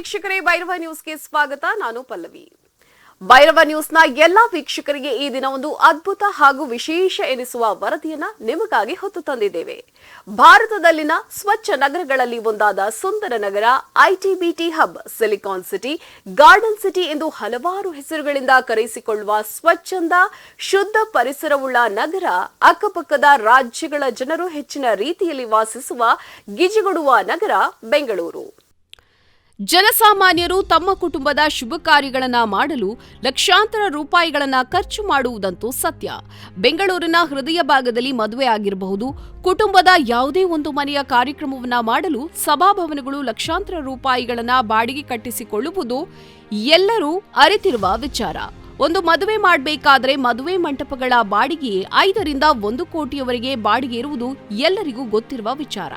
ವೀಕ್ಷಕರೇ, ಭೈರವ ನ್ಯೂಸ್ಗೆ ಸ್ವಾಗತ. ನಾನು ಪಲ್ಲವಿ. ಭೈರವ ನ್ಯೂಸ್ನ ಎಲ್ಲಾ ವೀಕ್ಷಕರಿಗೆ ಈ ದಿನ ಒಂದು ಅದ್ಭುತ ಹಾಗೂ ವಿಶೇಷ ಎನಿಸುವ ವರದಿಯನ್ನ ನಿಮಗಾಗಿ ಹೊತ್ತು ತಂದಿದ್ದೇವೆ. ಭಾರತದಲ್ಲಿನ ಸ್ವಚ್ಛ ನಗರಗಳಲ್ಲಿ ಒಂದಾದ ಸುಂದರ ನಗರ IT BT hub, silicon city, garden city ಎಂದು ಹಲವಾರು ಹೆಸರುಗಳಿಂದ ಕರೆಯಿಸಿಕೊಳ್ಳುವ ಸ್ವಚ್ಛಂದ, ಶುದ್ಧ ಪರಿಸರವುಳ್ಳ ನಗರ ಅಕ್ಕಪಕ್ಕದ ರಾಜ್ಯಗಳ ಜನರು ಹೆಚ್ಚಿನ ರೀತಿಯಲ್ಲಿ ವಾಸಿಸುವ ಗಿಜಿಗೊಡುವ ನಗರ ಬೆಂಗಳೂರು. ಜನಸಾಮಾನ್ಯರು ತಮ್ಮ ಕುಟುಂಬದ ಶುಭ ಕಾರ್ಯಗಳನ್ನ ಮಾಡಲು ಲಕ್ಷಾಂತರ ರೂಪಾಯಿಗಳನ್ನ ಖರ್ಚು ಮಾಡುವುದಂತೂ ಸತ್ಯ. ಬೆಂಗಳೂರಿನ ಹೃದಯ ಭಾಗದಲ್ಲಿ ಮದುವೆ ಆಗಿರಬಹುದು. ಕುಟುಂಬದ ಯಾವುದೇ ಒಂದು ಮನೆಯ ಕಾರ್ಯಕ್ರಮವನ್ನ ಮಾಡಲು ಸಭಾಭವನಗಳು ಲಕ್ಷಾಂತರ ರೂಪಾಯಿಗಳನ್ನ ಬಾಡಿಗೆ ಕಟ್ಟಿಸಿಕೊಳ್ಳುವುದು ಎಲ್ಲರೂ ಅರಿತಿರುವ ವಿಚಾರ. ಒಂದು ಮದುವೆ ಮಾಡಬೇಕಾದರೆ ಮದುವೆ ಮಂಟಪಗಳ ಬಾಡಿಗೆ ಐದರಿಂದ ಒಂದು ಕೋಟಿಯವರೆಗೆ ಬಾಡಿಗೆ ಇರುವುದು ಎಲ್ಲರಿಗೂ ಗೊತ್ತಿರುವ ವಿಚಾರ.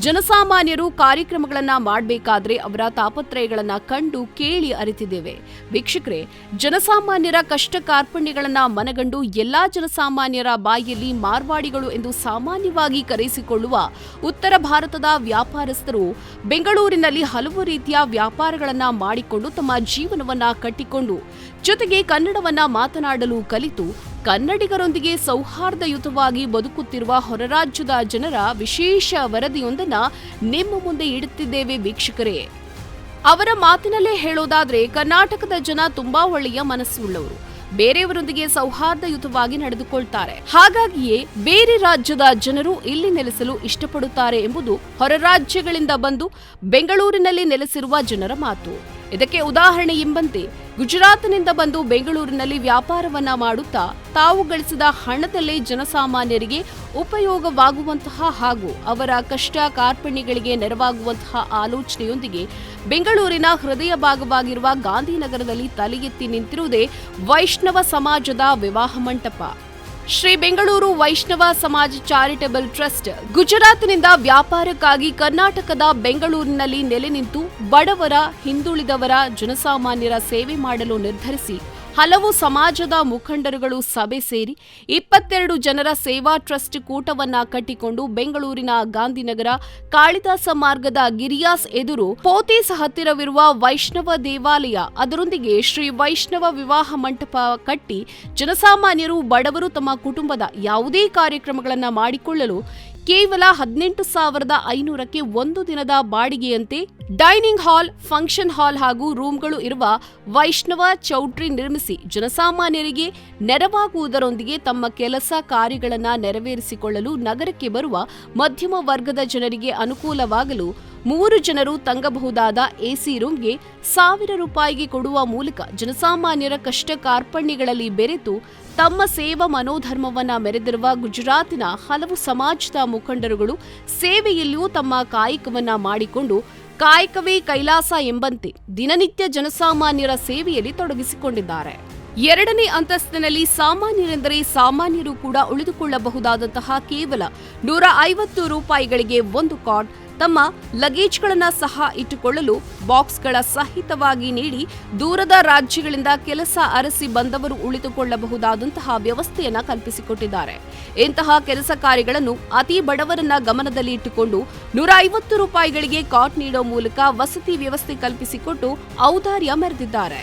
ಜನಸಾಮಾನ್ಯರು ಕಾರ್ಯಕ್ರಮಗಳನ್ನ ಮಾಡಬೇಕಾದ್ರೆ ಅವರ ತಾಪತ್ರಯಗಳನ್ನ ಕಂಡು ಕೇಳಿ ಅರಿತಿದ್ದೇವೆ. ವೀಕ್ಷಕರೇ, ಜನಸಾಮಾನ್ಯರ ಕಷ್ಟ ಕಾರ್ಪಣ್ಯಗಳನ್ನ ಮನಗಂಡು ಎಲ್ಲಾ ಜನಸಾಮಾನ್ಯರ ಬಾಯಿಯಲ್ಲಿ ಮಾರ್ವಾಡಿಗಳು ಎಂದು ಸಾಮಾನ್ಯವಾಗಿ ಕರೆಸಿಕೊಳ್ಳುವ ಉತ್ತರ ಭಾರತದ ವ್ಯಾಪಾರಸ್ಥರು ಬೆಂಗಳೂರಿನಲ್ಲಿ ಹಲವು ರೀತಿಯ ವ್ಯಾಪಾರಗಳನ್ನ ಮಾಡಿಕೊಂಡು ತಮ್ಮ ಜೀವನವನ್ನ ಕಟ್ಟಿಕೊಂಡು ಜೊತೆಗೆ ಕನ್ನಡವನ್ನ ಮಾತನಾಡಲು ಕಲಿತು ಕನ್ನಡಿಗರೊಂದಿಗೆ ಸೌಹಾರ್ದಯುತವಾಗಿ ಬದುಕುತ್ತಿರುವ ಹೊರರಾಜ್ಯದ ಜನರ ವಿಶೇಷ ವರದಿಯೊಂದನ್ನ ನಿಮ್ಮ ಮುಂದೆ ಇಡುತ್ತಿದ್ದೇವೆ ವೀಕ್ಷಕರೇ. ಅವರ ಮಾತಿನಲ್ಲೇ ಹೇಳೋದಾದ್ರೆ ಕರ್ನಾಟಕದ ಜನ ತುಂಬಾ ಒಳ್ಳೆಯ ಮನಸ್ಸುಳ್ಳವರು. ಬೇರೆಯವರೊಂದಿಗೆ ಸೌಹಾರ್ದಯುತವಾಗಿ ನಡೆದುಕೊಳ್ತಾರೆ. ಹಾಗಾಗಿಯೇ ಬೇರೆ ರಾಜ್ಯದ ಜನರು ಇಲ್ಲಿ ನೆಲೆಸಲು ಇಷ್ಟಪಡುತ್ತಾರೆ ಎಂಬುದು ಹೊರ ರಾಜ್ಯಗಳಿಂದ ಬಂದು ಬೆಂಗಳೂರಿನಲ್ಲಿ ನೆಲೆಸಿರುವ ಜನರ ಮಾತು. ಇದಕ್ಕೆ ಉದಾಹರಣೆ ಎಂಬಂತೆ ಗುಜರಾತ್ನಿಂದ ಬಂದು ಬೆಂಗಳೂರಿನಲ್ಲಿ ವ್ಯಾಪಾರವನ್ನ ಮಾಡುತ್ತಾ ತಾವು ಗಳಿಸಿದ ಹಣದಲ್ಲೇ ಜನಸಾಮಾನ್ಯರಿಗೆ ಉಪಯೋಗವಾಗುವಂತಹ ಹಾಗೂ ಅವರ ಕಷ್ಟ ಕಾರ್ಪಣ್ಯಗಳಿಗೆ ನೆರವಾಗುವಂತಹ ಆಲೋಚನೆಯೊಂದಿಗೆ ಬೆಂಗಳೂರಿನ ಹೃದಯ ಭಾಗವಾಗಿರುವ ಗಾಂಧಿನಗರದಲ್ಲಿ ತಲೆ ಎತ್ತಿ ನಿಂತಿರುವುದೇ ವೈಷ್ಣವ ಸಮಾಜದ ವಿವಾಹ ಮಂಟಪ. ಶ್ರೀ ಬೆಂಗಳೂರು ವೈಷ್ಣವ ಸಮಾಜ ಚಾರಿಟಬಲ್ ಟ್ರಸ್ಟ್ ಗುಜರಾತ್ನಿಂದ ವ್ಯಾಪಾರಕ್ಕಾಗಿ ಕರ್ನಾಟಕದ ಬೆಂಗಳೂರಿನಲ್ಲಿ ನೆಲೆ ನಿಂತು ಬಡವರ, ಹಿಂದುಳಿದವರ, ಜನಸಾಮಾನ್ಯರ ಸೇವೆ ಮಾಡಲು ನಿರ್ಧರಿಸಿ ಹಲವು ಸಮಾಜದ ಮುಖಂಡರುಗಳು ಸಭೆ ಸೇರಿ ಇಪ್ಪತ್ತೆರಡು ಜನರ ಸೇವಾ ಟ್ರಸ್ಟ್ ಕೂಟವನ್ನ ಕಟ್ಟಿಕೊಂಡು ಬೆಂಗಳೂರಿನ ಗಾಂಧಿನಗರ ಕಾಳಿದಾಸ ಮಾರ್ಗದ ಗಿರಿಯಾಸ್ ಎದುರು ಪೋತೀಸ್ ಹತ್ತಿರವಿರುವ ವೈಷ್ಣವ ದೇವಾಲಯ. ಅದರೊಂದಿಗೆ ಶ್ರೀ ವೈಷ್ಣವ ವಿವಾಹ ಮಂಟಪ ಕಟ್ಟಿ ಜನಸಾಮಾನ್ಯರು, ಬಡವರು ತಮ್ಮ ಕುಟುಂಬದ ಯಾವುದೇ ಕಾರ್ಯಕ್ರಮಗಳನ್ನು ಮಾಡಿಕೊಳ್ಳಲು ಕೇವಲ ಹದಿನೆಂಟು ಸಾವಿರದ ಐನೂರಕ್ಕೆ ಒಂದು ದಿನದ ಬಾಡಿಗೆಯಂತೆ ಡೈನಿಂಗ್ ಹಾಲ್, ಫಂಕ್ಷನ್ ಹಾಲ್ ಹಾಗೂ ರೂಮ್ಗಳು ಇರುವ ವೈಷ್ಣವ ಚೌಟ್ರಿ ನಿರ್ಮಿಸಿ ಜನಸಾಮಾನ್ಯರಿಗೆ ನೆರವಾಗುವುದರೊಂದಿಗೆ ತಮ್ಮ ಕೆಲಸ ಕಾರ್ಯಗಳನ್ನು ನೆರವೇರಿಸಿಕೊಳ್ಳಲು ನಗರಕ್ಕೆ ಬರುವ ಮಧ್ಯಮ ವರ್ಗದ ಜನರಿಗೆ ಅನುಕೂಲವಾಗಲು ಮೂರು ಜನರು ತಂಗಬಹುದಾದ ಎಸಿ ರೂಮ್ಗೆ ಸಾವಿರ ರೂಪಾಯಿಗೆ ಕೊಡುವ ಮೂಲಕ ಜನಸಾಮಾನ್ಯರ ಕಷ್ಟ ಕಾರ್ಪಣ್ಯಗಳಲ್ಲಿ ಬೆರೆತು ತಮ್ಮ ಸೇವಾ ಮನೋಧರ್ಮವನ್ನ ಮೆರೆದಿರುವ ಗುಜರಾತಿನ ಹಲವು ಸಮಾಜದ ಮುಖಂಡರುಗಳು ಸೇವೆಯಲ್ಲಿಯೂ ತಮ್ಮ ಕಾಯಕವನ್ನ ಮಾಡಿಕೊಂಡು ಕಾಯಕವೇ ಕೈಲಾಸ ಎಂಬಂತೆ ದಿನನಿತ್ಯ ಜನಸಾಮಾನ್ಯರ ಸೇವೆಯಲ್ಲಿ ತೊಡಗಿಸಿಕೊಂಡಿದ್ದಾರೆ. ಎರಡನೇ ಅಂತಸ್ತಿನಲ್ಲಿ ಸಾಮಾನ್ಯರೆಂದರೆ ಸಾಮಾನ್ಯರು ಕೂಡ ಉಳಿದುಕೊಳ್ಳಬಹುದಾದಂತಹ ಕೇವಲ ನೂರ ಐವತ್ತು ರೂಪಾಯಿಗಳಿಗೆ ಒಂದು ಕಾಟ್ ತಮ್ಮ ಲಗೇಜ್ಗಳನ್ನು ಸಹ ಇಟ್ಟುಕೊಳ್ಳಲು ಬಾಕ್ಸ್ಗಳ ಸಹಿತವಾಗಿ ನೀಡಿ ದೂರದ ರಾಜ್ಯಗಳಿಂದ ಕೆಲಸ ಅರಸಿ ಬಂದವರು ಉಳಿದುಕೊಳ್ಳಬಹುದಾದಂತಹ ವ್ಯವಸ್ಥೆಯನ್ನು ಕಲ್ಪಿಸಿಕೊಟ್ಟಿದ್ದಾರೆ. ಇಂತಹ ಕೆಲಸ ಕಾರ್ಯಗಳನ್ನು ಅತಿ ಬಡವರನ್ನ ಗಮನದಲ್ಲಿ ಇಟ್ಟುಕೊಂಡು ನೂರ ಐವತ್ತು ರೂಪಾಯಿಗಳಿಗೆ ಕಾಟ್ ನೀಡೋ ಮೂಲಕ ವಸತಿ ವ್ಯವಸ್ಥೆ ಕಲ್ಪಿಸಿಕೊಟ್ಟು ಔದಾರ್ಯ ಮೆರೆದಿದ್ದಾರೆ.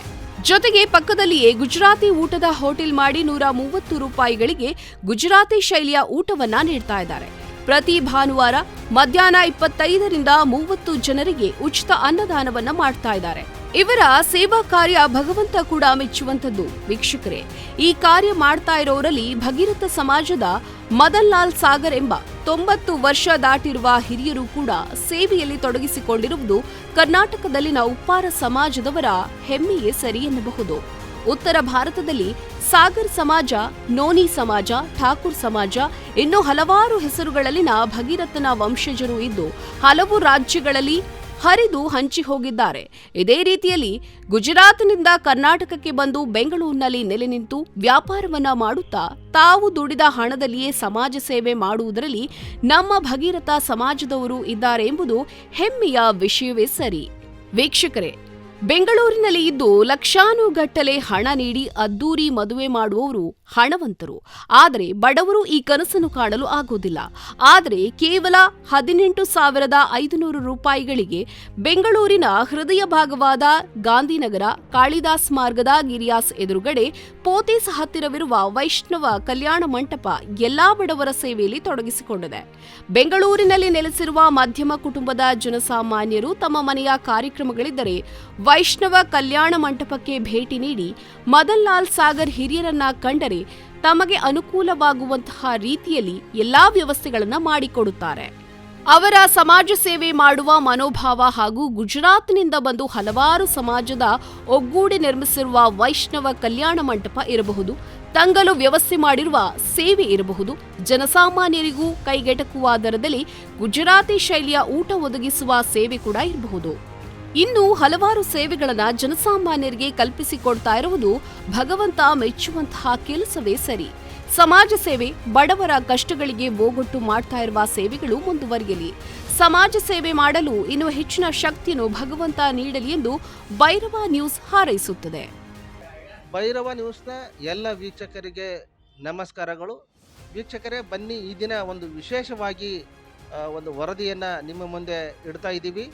ಜೊತೆಗೆ ಪಕ್ಕದಲ್ಲಿಯೇ ಗುಜರಾತಿ ಊಟದ ಹೋಟೆಲ್ ಮಾಡಿ ನೂರ ಮೂವತ್ತು ರೂಪಾಯಿಗಳಿಗೆ ಗುಜರಾತಿ ಶೈಲಿಯ ಊಟವನ್ನ ನೀಡ್ತಾ ಇದ್ದಾರೆ. ಪ್ರತಿ ಭಾನುವಾರ ಮಧ್ಯಾಹ್ನ ಇಪ್ಪತ್ತೈದರಿಂದ ಮೂವತ್ತು ಜನರಿಗೆ ಉಚಿತ ಅನ್ನದಾನವನ್ನ ಮಾಡ್ತಾ ಇದ್ದಾರೆ. ಇವರ ಸೇವಾ ಕಾರ್ಯ ಭಗವಂತ ಕೂಡ ಮೆಚ್ಚುವಂತದ್ದು ವೀಕ್ಷಕರೇ, ಈ ಕಾರ್ಯ ಮಾಡ್ತಾ ಇರೋರಲ್ಲಿ ಭಗೀರಥ ಸಮಾಜದ ಮದನ್ ಲಾಲ್ ಸಾಗರ್ ಎಂಬ ತೊಂಬತ್ತು ವರ್ಷ ದಾಟಿರುವ ಹಿರಿಯರು ಕೂಡ ಸೇವೆಯಲ್ಲಿ ತೊಡಗಿಸಿಕೊಂಡಿರುವುದು ಕರ್ನಾಟಕದಲ್ಲಿನ ಉಪ್ಪಾರ ಸಮಾಜದವರ ಹೆಮ್ಮೆಯೇ ಸರಿ ಎನ್ನಬಹುದು. ಉತ್ತರ ಭಾರತದಲ್ಲಿ ಸಾಗರ್ ಸಮಾಜ, ನೋನಿ ಸಮಾಜ, ಠಾಕೂರ್ ಸಮಾಜ ಇನ್ನೂ ಹಲವಾರು ಹೆಸರುಗಳಲ್ಲಿನ ಭಗೀರಥನ ವಂಶಜರು ಇದ್ದು ಹಲವು ರಾಜ್ಯಗಳಲ್ಲಿ ಹರಿದು ಹಂಚಿ ಹೋಗಿದ್ದಾರೆ. ಇದೇ ರೀತಿಯಲ್ಲಿ ಗುಜರಾತ್ನಿಂದ ಕರ್ನಾಟಕಕ್ಕೆ ಬಂದು ಬೆಂಗಳೂರಿನಲ್ಲಿ ನೆಲೆ ನಿಂತು ವ್ಯಾಪಾರವನ್ನ ಮಾಡುತ್ತಾ ತಾವು ದುಡಿದ ಹಣದಲ್ಲಿಯೇ ಸಮಾಜ ಸೇವೆ ಮಾಡುವುದರಲ್ಲಿ ನಮ್ಮ ಭಗೀರಥ ಸಮಾಜದವರು ಇದ್ದಾರೆ ಎಂಬುದು ಹೆಮ್ಮೆಯ ವಿಷಯವೇ ಸರಿ. ವೀಕ್ಷಕರೇ ಬೆಂಗಳೂರಿನಲ್ಲಿ ಇದ್ದು ಲಕ್ಷಾನುಗಟ್ಟಲೆ ಹಣ ನೀಡಿ ಅದ್ದೂರಿ ಮದುವೆ ಮಾಡುವವರು ಹಣವಂತರು. ಆದರೆ ಬಡವರು ಈ ಕನಸನ್ನು ಕಾಣಲು ಆಗುವುದಿಲ್ಲ. ಆದರೆ ಕೇವಲ ಹದಿನೆಂಟು ಸಾವಿರದ ಐದುನೂರು ರೂಪಾಯಿಗಳಿಗೆ ಬೆಂಗಳೂರಿನ ಹೃದಯ ಭಾಗವಾದ ಗಾಂಧಿನಗರ, ಕಾಳಿದಾಸ್ ಮಾರ್ಗದ ಗಿರಿಯಾಸ್ ಎದುರುಗಡೆ ಪೋತೀಸ್ ಹತ್ತಿರವಿರುವ ವೈಷ್ಣವ ಕಲ್ಯಾಣ ಮಂಟಪ ಎಲ್ಲಾ ಬಡವರ ಸೇವೆಯಲ್ಲಿ ತೊಡಗಿಸಿಕೊಂಡಿದೆ. ಬೆಂಗಳೂರಿನಲ್ಲಿ ನೆಲೆಸಿರುವ ಮಧ್ಯಮ ಕುಟುಂಬದ ಜನಸಾಮಾನ್ಯರು ತಮ್ಮ ಮನೆಯ ಕಾರ್ಯಕ್ರಮಗಳಿದ್ದರೆ ವೈಷ್ಣವ ಕಲ್ಯಾಣ ಮಂಟಪಕ್ಕೆ ಭೇಟಿ ನೀಡಿ ಮದನ್ ಲಾಲ್ ಸಾಗರ್ ಹಿರಿಯರನ್ನ ಕಂಡರೆ ತಮಗೆ ಅನುಕೂಲವಾಗುವಂತಹ ರೀತಿಯಲ್ಲಿ ಎಲ್ಲಾ ವ್ಯವಸ್ಥೆಗಳನ್ನು ಮಾಡಿಕೊಡುತ್ತಾರೆ. ಅವರ ಸಮಾಜ ಸೇವೆ ಮಾಡುವ ಮನೋಭಾವ ಹಾಗೂ ಗುಜರಾತ್ನಿಂದ ಬಂದು ಹಲವಾರು ಸಮಾಜದ ಒಗ್ಗೂಡಿ ನಿರ್ಮಿಸಿರುವ ವೈಷ್ಣವ ಕಲ್ಯಾಣ ಮಂಟಪ ಇರಬಹುದು. ತಂಗಲು ವ್ಯವಸ್ಥೆ ಮಾಡಿರುವ ಸೇವೆ ಇರಬಹುದು. ಜನಸಾಮಾನ್ಯರಿಗೂ ಕೈಗೆಟಕುವ ದರದಲ್ಲಿ ಗುಜರಾತಿ ಶೈಲಿಯ ಊಟ ಒದಗಿಸುವ ಸೇವೆ ಕೂಡ ಇರಬಹುದು. ಇನ್ನು ಹಲವಾರು ಸೇವೆಗಳನ್ನು ಜನಸಾಮಾನ್ಯರಿಗೆ ಕಲ್ಪಿಸಿಕೊಡ್ತಾ ಇರುವುದು ಭಗವಂತ ಮೆಚ್ಚುವಂತಹ ಕೆಲಸವೇ ಸರಿ. ಸಮಾಜ ಸೇವೆ ಬಡವರ ಕಷ್ಟಗಳಿಗೆ ಓಗೊಟ್ಟು ಮಾಡ್ತಾ ಇರುವ ಸೇವೆಗಳು ಮುಂದುವರಿಯಲಿ. ಸಮಾಜ ಸೇವೆ ಮಾಡಲು ಇನ್ನು ಹೆಚ್ಚಿನ ಶಕ್ತಿಯನ್ನು ಭಗವಂತ ನೀಡಲಿ ಎಂದು ಭೈರವ ನ್ಯೂಸ್ ಹಾರೈಸುತ್ತದೆ. ಭೈರವ ನ್ಯೂಸ್ನ ಎಲ್ಲ ವೀಕ್ಷಕರಿಗೆ ನಮಸ್ಕಾರಗಳು. ವೀಕ್ಷಕರೇ, ಬನ್ನಿ ಈ ದಿನ ಒಂದು ವಿಶೇಷವಾಗಿ ಒಂದು ವರದಿಯನ್ನು ನಿಮ್ಮ ಮುಂದೆ ಇಡ್ತಾ ಇದ್ದೀವಿ.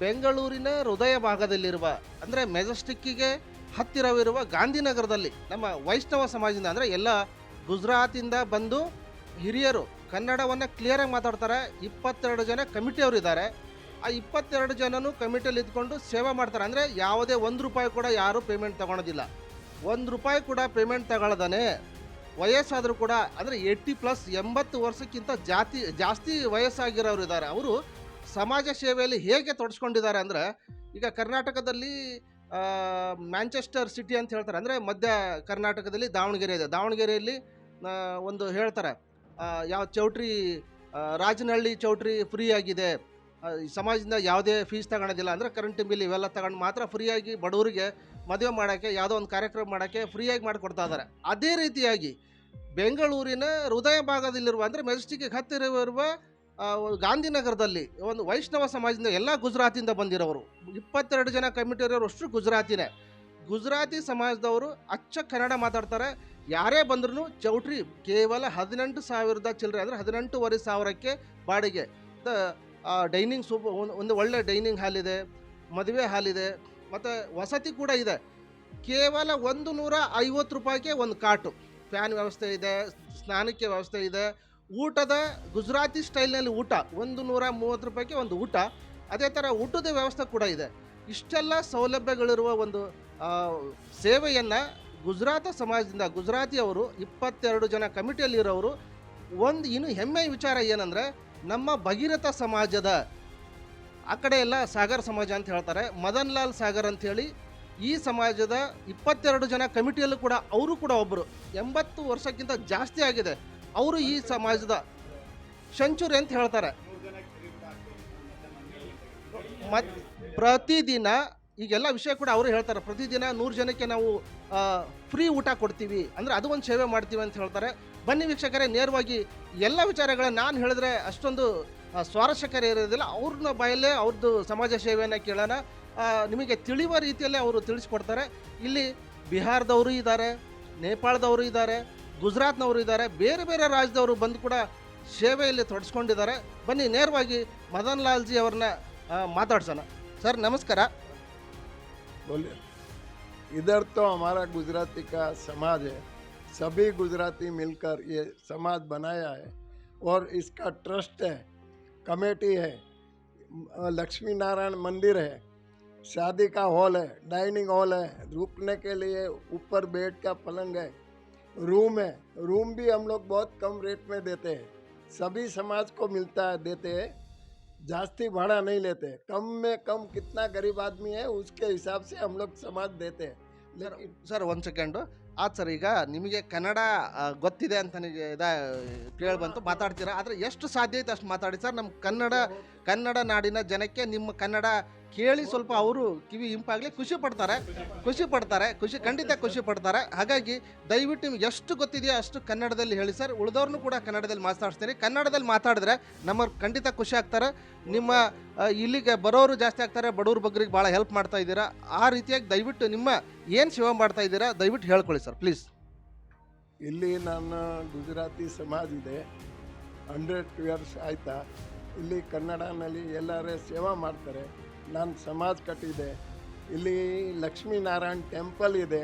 ಬೆಂಗಳೂರಿನ ಹೃದಯ ಭಾಗದಲ್ಲಿರುವ, ಅಂದರೆ ಮೆಜೆಸ್ಟಿಕ್ಕಿಗೆ ಹತ್ತಿರವಿರುವ ಗಾಂಧಿನಗರದಲ್ಲಿ ನಮ್ಮ ವೈಷ್ಣವ ಸಮಾಜದಿಂದ, ಅಂದರೆ ಎಲ್ಲ ಗುಜರಾತಿಂದ ಬಂದು ಹಿರಿಯರು ಕನ್ನಡವನ್ನು ಕ್ಲಿಯರಾಗಿ ಮಾತಾಡ್ತಾರೆ. ಇಪ್ಪತ್ತೆರಡು ಜನ ಕಮಿಟಿಯವರು ಇದ್ದಾರೆ. ಆ ಇಪ್ಪತ್ತೆರಡು ಜನನೂ ಕಮಿಟಿಯಲ್ಲಿ ಇದ್ಕೊಂಡು ಸೇವೆ ಮಾಡ್ತಾರೆ. ಅಂದರೆ ಯಾವುದೇ ಒಂದು ರೂಪಾಯಿ ಕೂಡ ಯಾರೂ ಪೇಮೆಂಟ್ ತಗೊಳೋದಿಲ್ಲ. ಒಂದು ರೂಪಾಯಿ ಕೂಡ ಪೇಮೆಂಟ್ ತಗೊಳ್ಳೋದಾನೆ ವಯಸ್ಸಾದರೂ ಕೂಡ, ಅಂದರೆ ಏಯ್ಟಿ ಪ್ಲಸ್ ಎಂಬತ್ತು ವರ್ಷಕ್ಕಿಂತ ಜಾತಿ, ಜಾಸ್ತಿ ವಯಸ್ಸಾಗಿರೋರು ಇದ್ದಾರೆ. ಅವರು ಸಮಾಜ ಸೇವೆಯಲ್ಲಿ ಹೇಗೆ ತೊಡಸ್ಕೊಂಡಿದ್ದಾರೆ ಅಂದರೆ, ಈಗ ಕರ್ನಾಟಕದಲ್ಲಿ ಮ್ಯಾಂಚೆಸ್ಟರ್ ಸಿಟಿ ಅಂತ ಹೇಳ್ತಾರೆ. ಅಂದರೆ ಮಧ್ಯ ಕರ್ನಾಟಕದಲ್ಲಿ ದಾವಣಗೆರೆ ಇದೆ. ದಾವಣಗೆರೆಯಲ್ಲಿ ಒಂದು ಹೇಳ್ತಾರೆ ಯಾವ ಚೌಟ್ರಿ ರಾಜನಹಳ್ಳಿ ಚೌಟ್ರಿ ಫ್ರೀ ಆಗಿದೆ. ಸಮಾಜದಿಂದ ಯಾವುದೇ ಫೀಸ್ ತಗೊಳೋದಿಲ್ಲ ಅಂದರೆ ಕರೆಂಟ್ ಬಿಲ್ ಇವೆಲ್ಲ ತಗೊಂಡು ಮಾತ್ರ ಫ್ರೀಯಾಗಿ ಬಡವರಿಗೆ ಮದುವೆ ಮಾಡೋಕ್ಕೆ ಯಾವುದೋ ಒಂದು ಕಾರ್ಯಕ್ರಮ ಮಾಡೋಕ್ಕೆ ಫ್ರೀಯಾಗಿ ಮಾಡಿಕೊಡ್ತಾ ಇದ್ದಾರೆ. ಅದೇ ರೀತಿಯಾಗಿ ಬೆಂಗಳೂರಿನ ಹೃದಯ ಭಾಗದಲ್ಲಿರುವ ಅಂದರೆ ಮೆಜೆಸ್ಟಿಕ್ಗೆ ಹತ್ತಿರವಿರುವ ಗಾಂಧಿನಗರದಲ್ಲಿ ಒಂದು ವೈಷ್ಣವ ಸಮಾಜದಿಂದ ಎಲ್ಲ ಗುಜರಾತಿಂದ ಬಂದಿರೋರು. ಇಪ್ಪತ್ತೆರಡು ಜನ ಕಮಿಟಿಯವರು ಅಷ್ಟು ಗುಜರಾತಿನೇ. ಗುಜರಾತಿ ಸಮಾಜದವರು ಅಚ್ಚ ಕನ್ನಡ ಮಾತಾಡ್ತಾರೆ. ಯಾರೇ ಬಂದ್ರೂ ಚೌಟ್ರಿ ಕೇವಲ ಹದಿನೆಂಟು ಸಾವಿರದ ಚಿಲ್ಲರೆ ಅಂದರೆ ಹದಿನೆಂಟೂವರೆ ಸಾವಿರಕ್ಕೆ ಬಾಡಿಗೆ. ಡೈನಿಂಗ್ ಸೂಪ್ ಒಂದು ಒಂದು ಒಳ್ಳೆ ಡೈನಿಂಗ್ ಹಾಲ್ ಇದೆ, ಮದುವೆ ಹಾಲ್ ಇದೆ, ಮತ್ತು ವಸತಿ ಕೂಡ ಇದೆ. ಕೇವಲ ಒಂದು ನೂರ ಐವತ್ತು ರೂಪಾಯಿಗೆ ಒಂದು ಕಾಟು. ಫ್ಯಾನ್ ವ್ಯವಸ್ಥೆ ಇದೆ, ಸ್ನಾನಕ್ಕೆ ವ್ಯವಸ್ಥೆ ಇದೆ ಊಟದ ಗುಜರಾತಿ ಸ್ಟೈಲ್ನಲ್ಲಿ ಊಟ, ಒಂದು ನೂರ ಮೂವತ್ತು ರೂಪಾಯಿಗೆ ಒಂದು ಊಟ, ಅದೇ ಥರ ಊಟದ ವ್ಯವಸ್ಥೆ ಕೂಡ ಇದೆ. ಇಷ್ಟೆಲ್ಲ ಸೌಲಭ್ಯಗಳಿರುವ ಒಂದು ಸೇವೆಯನ್ನು ಗುಜರಾತ ಸಮಾಜದಿಂದ, ಗುಜರಾತಿಯವರು ಇಪ್ಪತ್ತೆರಡು ಜನ ಕಮಿಟಿಯಲ್ಲಿರೋರು, ಒಂದು ಇನ್ನು ಹೆಮ್ಮೆಯ ವಿಚಾರ ಏನಂದರೆ, ನಮ್ಮ ಭಗೀರಥ ಸಮಾಜದ ಆ ಕಡೆ ಎಲ್ಲ ಸಾಗರ್ ಸಮಾಜ ಅಂತ ಹೇಳ್ತಾರೆ. ಮದನ್ ಲಾಲ್ ಸಾಗರ್ ಅಂಥೇಳಿ ಈ ಸಮಾಜದ ಇಪ್ಪತ್ತೆರಡು ಜನ ಕಮಿಟಿಯಲ್ಲೂ ಕೂಡ, ಅವರು ಕೂಡ ಒಬ್ಬರು ಎಂಬತ್ತು ವರ್ಷಕ್ಕಿಂತ ಜಾಸ್ತಿ ಆಗಿದೆ. ಅವರು ಈ ಸಮಾಜದ ಸೆಂಚುರಿ ಅಂತ ಹೇಳ್ತಾರೆ. ಮತ್ ಪ್ರತಿದಿನ ಈಗೆಲ್ಲ ವಿಷಯ ಕೂಡ ಅವರು ಹೇಳ್ತಾರೆ. ಪ್ರತಿದಿನ ನೂರು ಜನಕ್ಕೆ ನಾವು ಫ್ರೀ ಊಟ ಕೊಡ್ತೀವಿ. ಅಂದರೆ ಅದು ಒಂದು ಸೇವೆ ಮಾಡ್ತೀವಿ ಅಂತ ಹೇಳ್ತಾರೆ. ಬನ್ನಿ ವೀಕ್ಷಕರೇ, ನೇರವಾಗಿ ಎಲ್ಲ ವಿಚಾರಗಳನ್ನ ನಾನು ಹೇಳಿದ್ರೆ ಅಷ್ಟೊಂದು ಸ್ವಾರಸ್ಯಕರ ಇರೋದಿಲ್ಲ. ಅವ್ರನ್ನ ಬಾಯಲ್ಲೇ ಅವ್ರದ್ದು ಸಮಾಜ ಸೇವೆಯನ್ನು ಕೇಳೋಣ. ನಿಮಗೆ ತಿಳಿಯುವ ರೀತಿಯಲ್ಲೇ ಅವರು ತಿಳಿಸ್ಕೊಡ್ತಾರೆ. ಇಲ್ಲಿ ಬಿಹಾರದವರು ಇದ್ದಾರೆ, ನೇಪಾಳದವರು ಇದ್ದಾರೆ ಗುಜರಾತ್ನವರು ಇದ್ದಾರೆ ಬೇರೆ ಬೇರೆ ರಾಜ್ಯದವರು ಬಂದು ಕೂಡ ಸೇವೆಯಲ್ಲಿ ತೊಡಸ್ಕೊಂಡಿದ್ದಾರೆ ಬನ್ನಿ ನೇರವಾಗಿ ಮದನ್ ಲಾಲ್ಜಿ ಅವ್ರನ್ನ ಆ, ಮಾತಾಡ್ಸೋಣ ಸರ್ ನಮಸ್ಕಾರ बोलिए इधर तो हमारा गुजराती का समाज है सभी गुजराती मिलकर ये समाज बनाया है और इसका ट्रस्ट है कमेटी है अ, लक्ष्मी नारायण मंदिर है शादी का हॉल है डाइनिंग हॉल है रुकने के लिए ऊपर बेड का पलंग है रूम है रूम भी हम लोग बहुत कम रेट में देते हैं सभी समाज को मिलता है देते हैं जास्ती भाड़ा नहीं लेते कम में कम कितना गरीब आदमी है उसके हिसाब से हम लोग समाज देते हैं ಸರ್ लेकिन ಸರ್ ಒಂದು ಸೆಕೆಂಡು ಆದ್ ಸರ್ ಈಗ ನಿಮಗೆ ಕನ್ನಡ ಆ, ಗೊತ್ತಿದೆ ಅಂತ ನನಗೆ ಇದ ಕೇಳಿ ಬಂತು ಮಾತಾಡ್ತೀರಾ ಆದರೆ ಎಷ್ಟು ಸಾಧ್ಯ ಐತೆ ಅಷ್ಟು ಮಾತಾಡಿ ಸರ್ ನಮ್ಮ ಕನ್ನಡ ಕನ್ನಡ ನಾಡಿನ ಜನಕ್ಕೆ ನಿಮ್ಮ ಕನ್ನಡ ಕೇಳಿ ಸ್ವಲ್ಪ ಅವರು ಕಿವಿ ಇಂಪಾಗಲಿ ಖುಷಿ ಪಡ್ತಾರೆ. ಖುಷಿ ಪಡ್ತಾರೆ. ಖುಷಿ ಖಂಡಿತ ಖುಷಿ ಪಡ್ತಾರೆ. ಹಾಗಾಗಿ ದಯವಿಟ್ಟು ನಿಮ್ಗೆ ಎಷ್ಟು ಗೊತ್ತಿದೆಯೋ ಅಷ್ಟು ಕನ್ನಡದಲ್ಲಿ ಹೇಳಿ ಸರ್. ಉಳಿದವ್ರನ್ನೂ ಕೂಡ ಕನ್ನಡದಲ್ಲಿ ಮಾತಾಡ್ತೀನಿ ಕನ್ನಡದಲ್ಲಿ ಮಾತಾಡಿದ್ರೆ ನಮ್ಮ ಖಂಡಿತ ಖುಷಿ ಆಗ್ತಾರೆ. ನಿಮ್ಮ ಇಲ್ಲಿಗೆ ಬರೋರು ಜಾಸ್ತಿ ಆಗ್ತಾರೆ. ಬಡವ್ರ ಬಗ್ಗರಿಗೆ ಭಾಳ ಹೆಲ್ಪ್ ಮಾಡ್ತಾ ಇದ್ದೀರಾ. ಆ ರೀತಿಯಾಗಿ ದಯವಿಟ್ಟು ನಿಮ್ಮ ಏನು ಸೇವೆ ಮಾಡ್ತಾ ಇದ್ದೀರಾ ದಯವಿಟ್ಟು ಹೇಳ್ಕೊಳ್ಳಿ ಸರ್ ಪ್ಲೀಸ್ ಇಲ್ಲಿ ನನ್ನ ಗುಜರಾತಿ ಸಮಾಜ ಇದೆ. ಹಂಡ್ರೆಡ್ ಇಯರ್ಸ್ ಆಯ್ತಾ. ಇಲ್ಲಿ ಕನ್ನಡನಲ್ಲಿ ಎಲ್ಲರೇ ಸೇವಾ ಮಾಡ್ತಾರೆ. ನಾನು ಸಮಾಜ್ ಕಟ್ಟಿದೆ. ಇಲ್ಲಿ ಲಕ್ಷ್ಮೀನಾರಾಯಣ್ ಟೆಂಪಲ್ ಇದೆ.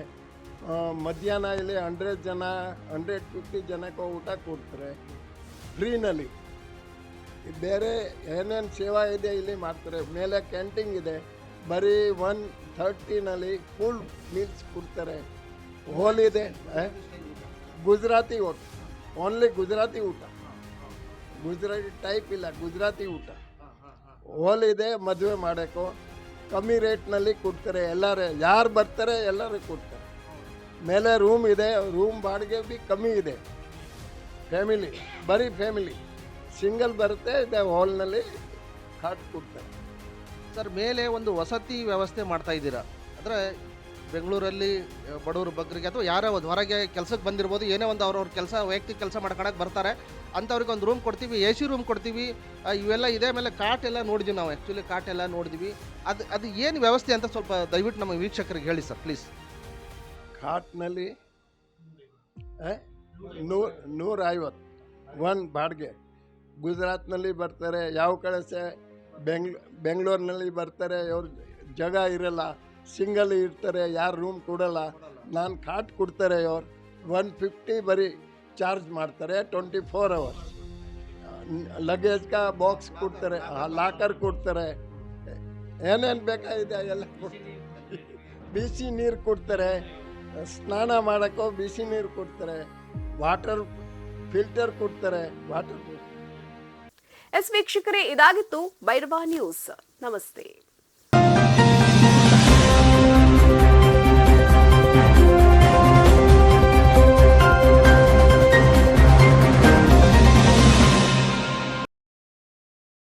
ಮಧ್ಯಾಹ್ನ ಇಲ್ಲಿ ಹಂಡ್ರೆಡ್ ಜನ, ಹಂಡ್ರೆಡ್ ಫಿಫ್ಟಿ ಜನಕ್ಕೆ ಊಟ ಕೊಡ್ತಾರೆ. ಫ್ರೀನಲ್ಲಿ ಬೇರೆ ಏನೇನು ಸೇವಾ ಇದೆ ಇಲ್ಲಿ ಮಾಡ್ತಾರೆ. ಮೇಲೆ ಕ್ಯಾಂಟೀನ್ ಇದೆ. ಬರೀ ಒನ್ ಥರ್ಟಿನಲ್ಲಿ ಫುಲ್ ಮೀಲ್ಸ್ ಕೊಡ್ತಾರೆ. ಹೋಲ್ ಇದೆ ಗುಜರಾತಿ ಊಟ ಓನ್ಲಿ ಗುಜರಾತಿ ಊಟ. ಗುಜರಾತಿ ಟೈಪ್ ಇಲ್ಲ, ಗುಜರಾತಿ ಊಟ. ಹೋಲ್ ಇದೆ ಮದುವೆ ಮಾಡೋಕ್ಕೂ ಕಮ್ಮಿ ರೇಟ್ನಲ್ಲಿ ಕೊಡ್ತಾರೆ, ಎಲ್ಲರೂ, ಯಾರು ಬರ್ತಾರೆ ಎಲ್ಲರೂ ಕೊಡ್ತಾರೆ. ಮೇಲೆ ರೂಮ್ ಇದೆ ರೂಮ್ ಬಾಡಿಗೆ ಬಿ ಕಮ್ಮಿ ಇದೆ. ಫ್ಯಾಮಿಲಿ ಬರೀ ಫ್ಯಾಮಿಲಿ ಸಿಂಗಲ್ ಬರುತ್ತೆ, ಇದೆ ಹಾಲ್ನಲ್ಲಿ ಕಾಟ್ ಕೊಡ್ತಾರೆ. ಸರ್ ಮೇಲೆ ಒಂದು ವಸತಿ ವ್ಯವಸ್ಥೆ ಮಾಡ್ತಾ ಇದ್ದೀರಾ? ಅಂದರೆ ಬೆಂಗಳೂರಲ್ಲಿ ಬಡವರು ಬಗ್ಗರಿಗೆ ಅಥವಾ ಯಾರೋ ಒಂದು ಹೊರಗೆ ಕೆಲಸಕ್ಕೆ ಬಂದಿರ್ಬೋದು, ಏನೇ ಒಂದು ಅವ್ರವ್ರ ಕೆಲಸ, ವೈಯಕ್ತಿಕ ಕೆಲಸ ಮಾಡ್ಕೊಳಕ್ಕೆ ಬರ್ತಾರೆ, ಅಂಥವ್ರಿಗೆ ಒಂದು ರೂಮ್ ಕೊಡ್ತೀವಿ ಎ ಸಿ ರೂಮ್ ಕೊಡ್ತೀವಿ ಇವೆಲ್ಲ ಇದೆ ಮೇಲೆ ಕಾಟ್ ಎಲ್ಲ ನೋಡಿದ್ವಿ ನಾವು ಆ್ಯಕ್ಚುಲಿ ಕಾಟ್ ಎಲ್ಲ ನೋಡಿದ್ವಿ. ಅದು ಅದು ಏನು ವ್ಯವಸ್ಥೆ ಅಂತ ಸ್ವಲ್ಪ ದಯವಿಟ್ಟು ನಮ್ಮ ವೀಕ್ಷಕರಿಗೆ ಹೇಳಿ ಸರ್ ಪ್ಲೀಸ್ ಕಾಟ್ನಲ್ಲಿ ನೂರ ನೂರ ಐವತ್ತು ಒನ್ ಬಾಡಿಗೆ. ಗುಜರಾತ್ನಲ್ಲಿ ಬರ್ತಾರೆ, ಯಾವ ಕಡೆ ಸೆ, ಬೆಂಗ್ಳೂ, ಬೆಂಗಳೂರಿನಲ್ಲಿ ಬರ್ತಾರೆ ಅವ್ರ ಜಾಗ ಇರಲ್ಲ. ಸಿಂಗಲ್ ಇರ್ತಾರೆ, ಯಾರು ರೂಮ್ ಕೊಡಲ್ಲ. ನಾನು ಕಾಟ್ ಕೊಡ್ತಾರೆ ಅವ್ರು. ಒನ್ ಫಿಫ್ಟಿ ಬರೀ ಚಾರ್ಜ್ ಮಾಡ್ತಾರೆ ಟ್ವೆಂಟಿ ಫೋರ್ ಅವರ್ಸ್ ಕಾ ಬಾಕ್ಸ್ ಕೊಡ್ತಾರೆ ಲಾಕರ್ ಕೊಡ್ತಾರೆ. ಏನೇನು ಬೇಕಾಗಿದೆ ಎಲ್ಲ ಬಿಸಿ ನೀರು ಕೊಡ್ತಾರೆ. ಸ್ನಾನ ಮಾಡೋಕ್ಕೂ ಬಿಸಿ ನೀರು ಕೊಡ್ತಾರೆ. ವಾಟರ್ ಫಿಲ್ಟರ್ ಕೊಡ್ತಾರೆ. ವಾಟರ್ ಎಸ್ ವೀಕ್ಷಕರೇ, ಇದಾಗಿತ್ತು ಭೈರವ ನ್ಯೂಸ್ ನಮಸ್ತೆ.